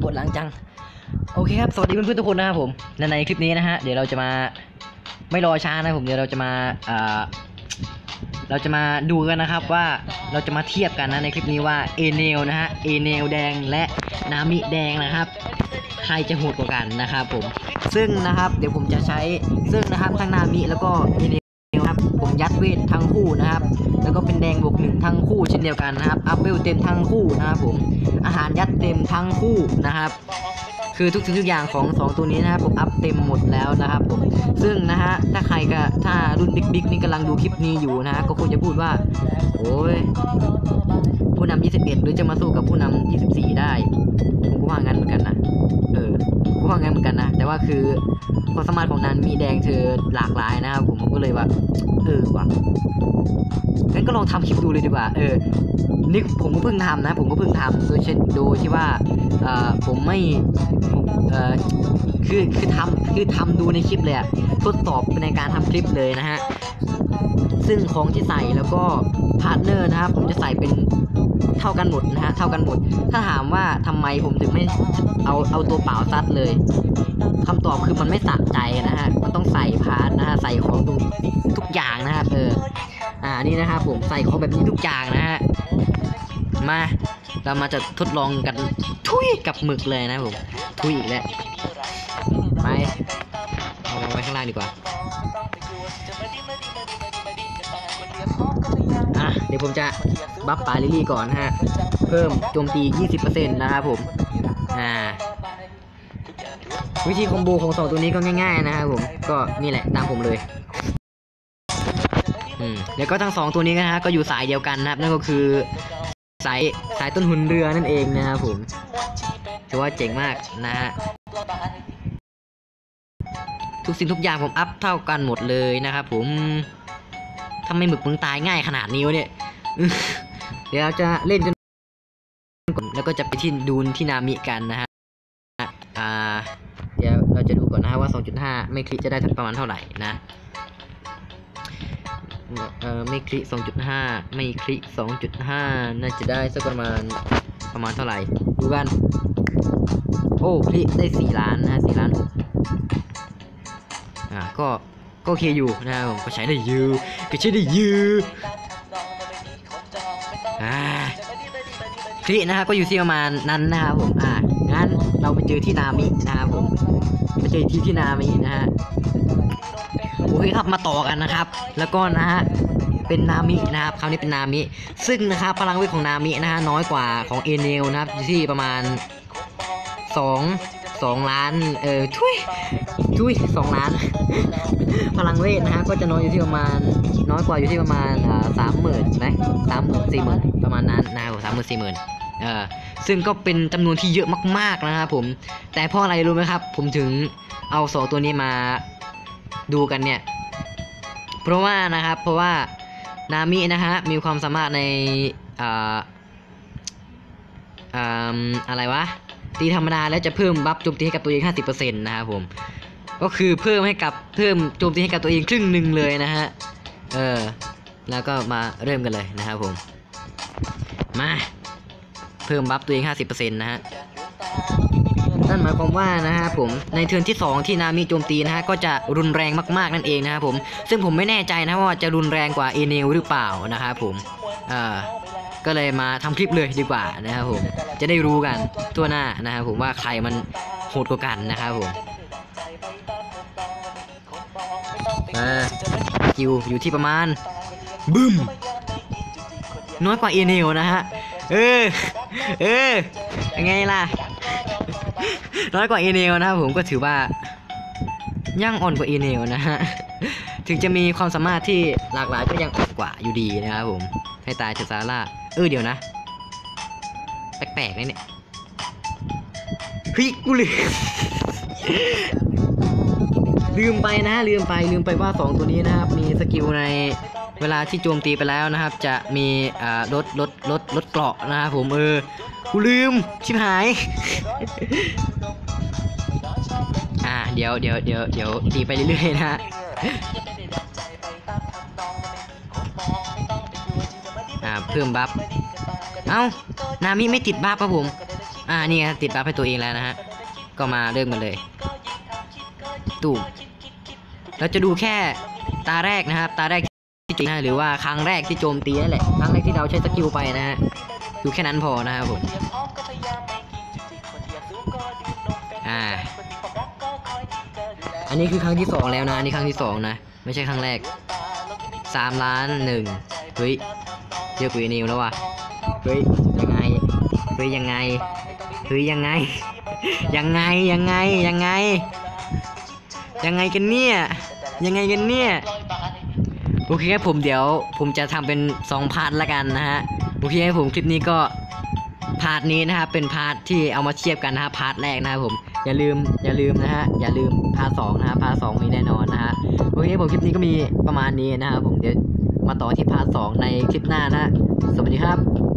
ปวดหลังจัง โอเคครับ สวัสดีเพื่อนๆทุกคนนะครับผมและในคลิปนี้นะฮะ เดี๋ยวเราจะมาไม่รอช้านะผมเดี๋ยวเราจะมาอ่าเราจะมาดูกันนะครับว่าเราจะมาเทียบกันนะในคลิปนี้ว่าเอเนลนะฮะเอเนลแดงและนามิแดงนะครับ ใครจะโหดกว่ากันนะครับผมซึ่งนะครับเดี๋ยวผมจะใช้ซึ่งนะครับทั้งนามิแล้วก็เอเนล ครับผมยัดเวททั้งคู่นะครับ แล้วก็เป็นแดงบวกหนึ่งทั้งคู่เช่นเดียวกันนะครับอัพเวลเต็มทั้งคู่นะครับผมอาหารยัดเต็มทั้งคู่นะครับ คือทุกสิ่งทุกอย่างของสองตัวนี้นะครับผมอัพเต็มหมดแล้วนะครับผมซึ่งนะฮะถ้าใครก็ถ้ารุ่นบิ๊กๆนี่กำลังดูคลิปนี้อยู่นะฮะก็คงจะพูดว่าโอ้ยผู้นำ21 หรือจะมาสู้กับผู้นำ24 ได้ผมก็ว่างั้นเหมือนกันนะเออ ผมว่างั้นเหมือนกันนะ แต่ว่าคือความสามารถของนันมีแดงเธอหลากหลายนะครับผมผมก็เลยว่าเออว่ะงั้นก็ลองทำคลิปดูเลยดีกว่า เออนี่ผมก็เพิ่งทำนะ ผมก็เพิ่งทำโดยเช่นโดยที่ว่าเอ่อผมไม่ผมเอ่อคือคือทำคือทำดูในคลิปเลยอะทดสอบในการทำคลิปเลยนะฮะซึ่งของที่ใส่แล้วก็พาร์ทเนอร์นะครับผมจะใส่เป็น เท่ากันหมดนะฮะเท่ากันหมด ถ้าถามว่าทำไมผมถึงไม่เอาเอาตัวเปล่าซัดเลยคำตอบคือมันไม่สะใจนะฮะมันต้องใส่พาร์ทนะฮะใส่ของตรงทุกอย่างนะครับเอออ่านี่นะครับผมใส่ของแบบนี้ทุกอย่างนะฮะมาเรามาจะทดลองกันทุยกับหมึกเลยนะผมทุยอีกแล้วไปเอาไว้ข้างล่างดีกว่า ดี๋ยวผมจะบัฟปลาลิลี่ก่อนฮะ เพิ่มโจมตี 20%นะครับผม อ่า วิธีคอมโบของสองตัวนี้ก็ง่ายๆนะครับผม ก็นี่แหละตามผมเลยอืมแล้วก็ทั้งสองตัวนี้นะฮะก็อยู่สายเดียวกันนะครับ นั่นก็คือสายสายต้นหุ่นเรือนั่นเองนะครับผมถือว่าเจ๋งมากนะฮะทุกสิ่งทุกอย่างผมอัพเท่ากันหมดเลยนะครับผมทำไมหมึกมึงตายง่ายขนาดนี้วะเนี่ย เดี๋ยวจะเล่นจนแล้วก็จะไปที่ดูนที่นามิกันนะฮะอ่าเดี๋ยวเราจะดูก่อนนะฮะว่า 2.5 ไม่คลิกจะได้ประมาณเท่าไหร่นะเอ่อไม่คลิก 2.5 ไม่คลิก 2.5 น่าจะได้สักประมาณประมาณเท่าไหร่ ดูกัน โอ้คลิกได้ 4 ล้านนะ4ล้านอ่าก็ก็โอเคอยู่นะครับผมก็ใช้ได้เยอก็ใช้ได้เย อ่าคลินะครับก็อยู่ที่ประมาณนั้นนะครับผมอ่างั้นเราไปเจอที่นามินะครับผมไปเจอที่ที่นามินะฮะโอเคครับมาต่อกันนะครับ แล้วก็นะฮะเป็นนามินะครับคราวนี้เป็นนามิ ซึ่งนะครับพลังเวทของนามินะฮะน้อยกว่าของเอเนลนะครับอยู่ที่ประมาณ2 2ล้านเออทุยทุย2ล้าน พลังเวทนะฮะก็จะน้อยอยู่ที่ประมาณน้อยกว่าอยู่ที่ประมาณสามหมื่นไหมสามหมื่นสี่หมื่นประมาณนั้นนะครับสามหมื่นสี่หมื่นเออซึ่งก็เป็นจำนวนที่เยอะมากๆนะครับผมแต่เพราะอะไรรู้ไหมครับ ผมถึงเอาสองตัวนี้มาดูกันเนี่ย เพราะว่านะครับเพราะว่านามินะฮะมีความสามารถในอ่าอ่าอะไรวะ ตีธรรมดาแล้วจะเพิ่มบัฟโจมตีให้กับตัวเอง 50%นะครับผม ก็คือเพิ่มให้กับเพิ่มโจมตีให้กับตัวเองครึ่งหนึ่งเลยนะฮะ เออ แล้วก็มาเริ่มกันเลยนะครับผม มา เพิ่มบัฟตัวเอง 50%นะฮะ นั่นหมายความว่านะฮะผมในเทิร์นที่ 2 ที่นามิโจมตีนะฮะก็จะรุนแรงมากๆนั่นเองนะครับผม ซึ่งผมไม่แน่ใจนะว่าจะรุนแรงกว่าเอเนลหรือเปล่านะครับผม เอ่อ ก็เลยมาทำคลิปเลยดีกว่านะครับผมจะได้รู้กันทั่วหน้านะครับผมว่าใครมันโหดกว่ากันนะครับผมอ่าคิวอยู่ที่ประมาณบึ้มน้อยกว่าเอเนลนะฮะเออเออยังไงล่ะน้อยกว่าเอเนลนะครับผมก็ถือว่าย่างอ่อนกว่าเอเนลนะฮะ ถึงจะมีความสามารถที่หลากหลายก็ยังอ่อนกว่าอยู่ดีนะครับผมให้ตายเถอะซาร่าเออเดี๋ยวนะ แปลกๆนะเนี่ยเฮ้ยกูลืมลืมไปนะลืมไปลืมไปว่าสองตัวนี้นะครับ มีสกิลในเวลาที่โจมตีไปแล้วนะครับ จะมีอ่าลดลดลดลดเกราะนะครับผมเออกูลืมชิบหาย อ่าเดี๋ยวเดี๋ยวเดี๋ยวเดี๋ยวตีไปเรื่อยๆนะ เพิ่มบัฟเอ้านามิไม่ติดบัฟครับผม อ่านี่ครับติดบัฟให้ตัวเองแล้วนะฮะก็มาเริ่มกันเลยตูมเราจะดูแค่ตาแรกนะครับ ตาแรกที่จมนะหรือว่าครั้งแรกที่โจมตีนั่นแหละครั้งแรกที่เราใช้สกิลไปนะฮะดูแค่นั้นพอนะครับผมอ่าอันนี้คือครั้งที่สองแล้วนะอันนี้ครั้งที่สองนะ ไม่ใช่ครั้งแรกสามล้านหนึ่งเฮ้ย เยอะกว่านิวแล้วว่ะเฮ้ยยังไงเฮ้ยยังไงเฮ้ยยังไง ยังไงยังไงยังไง ยังไงกันเนี่ยยังไงกันเนี่ยโอเคครับผมเดี๋ยว ผมจะทำเป็น2พาร์ทละกันนะฮะโอเคครับผมคลิปนี้ก็พาร์ทนี้นะครับเป็นพาร์ทที่เอามาเทียบกันนะฮะพาร์ทแรกนะครับผมอย่าลืมอย่าลืมนะฮะอย่าลืมพาร์ทสองนะฮะพาร์ทสองมีแน่นอนนะฮะโอเคผมคลิปนี้ก็มีประมาณนี้นะครับผมเดี๋ยว มาต่อที่พาร์ทสองในคลิปหน้านะฮะสวัสดีครับ